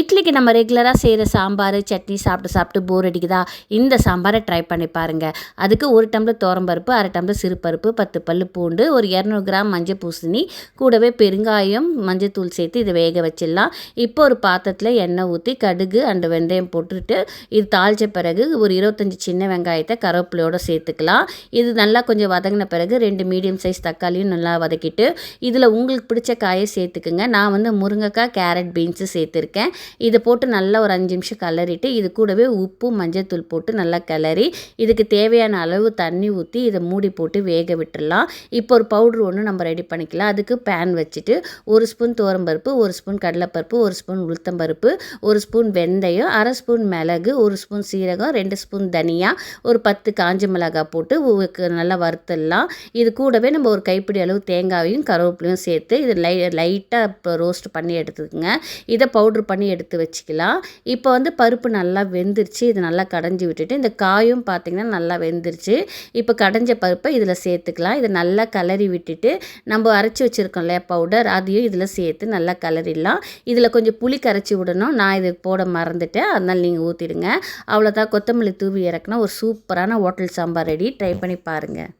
இட்லிக்கு நம்ம ரெகுலராக செய்கிற சாம்பார் சட்னி சாப்பிட்டு சாப்பிட்டு போர் அடிக்குதா? இந்த சாம்பாரை ட்ரை பண்ணி பாருங்கள் அதுக்கு ஒரு டம்ளர் தோரம்பருப்பு அரை டம்ளர் சிறுபருப்பு பத்து பல் பூண்டு ஒரு இரநூறு கிராம் மஞ்சள் பூசணி கூடவே பெருங்காயம் மஞ்சள் தூள் சேர்த்து இதை வேக வச்சிடலாம். இப்போ ஒரு பாத்திரத்தில் எண்ணெய் ஊற்றி கடுகு அண்டு வெந்தயம் போட்டுட்டு இது தாளித்த பிறகு ஒரு இருபத்தஞ்சி சின்ன வெங்காயத்தை கருவேப்பிலையோடு சேர்த்துக்கலாம். இது நல்லா கொஞ்சம் வதங்கின பிறகு ரெண்டு மீடியம் சைஸ் தக்காளியும் நல்லா வதக்கிட்டு இதில் உங்களுக்கு பிடிச்ச காயை சேர்த்துக்குங்க. நான் வந்து முருங்கைக்காய் கேரட் பீன்ஸு சேர்த்துருக்கேன். இதை போட்டு நல்லா ஒரு அஞ்சு நிமிஷம் கலரிட்டு இது கூடவே உப்பு மஞ்சத்தூள் போட்டு நல்லா கிளறி இதுக்கு தேவையான அளவு தண்ணி ஊற்றி இதை மூடி போட்டு வேக விட்டுடலாம் இப்போ ஒரு பவுட்ரு ஒன்று நம்ம ரெடி பண்ணிக்கலாம். அதுக்கு பேன் வச்சுட்டு ஒரு ஸ்பூன் தோரம்பருப்பு ஒரு ஸ்பூன் கடலைப்பருப்பு ஒரு ஸ்பூன் உளுத்தம்பருப்பு ஒரு ஸ்பூன் வெந்தயம் அரை ஸ்பூன் மிளகு ஒரு ஸ்பூன் சீரகம் ரெண்டு ஸ்பூன் தனியா ஒரு பத்து காஞ்ச மிளகாய் போட்டு நல்லா வறுத்துடலாம். இது கூடவே நம்ம ஒரு கைப்பிடி அளவு தேங்காயும் கருவேப்பிலையும் சேர்த்து இது லை லைட்டாக ரோஸ்ட் பண்ணி எடுத்துக்கோங்க. இதை பவுட்ரு பண்ணி எடுத்து வச்சுக்கலாம். இப்போ வந்து பருப்பு நல்லா வெந்துருச்சு. இது நல்லா கடைஞ்சி விட்டுட்டு இந்த காயும் பார்த்திங்கன்னா நல்லா வெந்துருச்சு. இப்போ கடைஞ்ச பருப்பை இதில் சேர்த்துக்கலாம். இதை நல்லா கலரி விட்டுட்டு நம்ம அரைச்சி வச்சுருக்கோம் இல்லையா பவுடர் அதையும் இதில் சேர்த்து நல்லா கலரிடலாம். இதில் கொஞ்சம் புளி கரைச்சி விடணும். நான் இது போட மறந்துட்டேன். அதனால் நீங்கள் ஊற்றிடுங்க அவ்வளோதான் கொத்தமல்லி தூவி இறக்குனா ஒரு சூப்பரான ஹோட்டல் சாம்பார் ரெடி. ட்ரை பண்ணி பாருங்கள்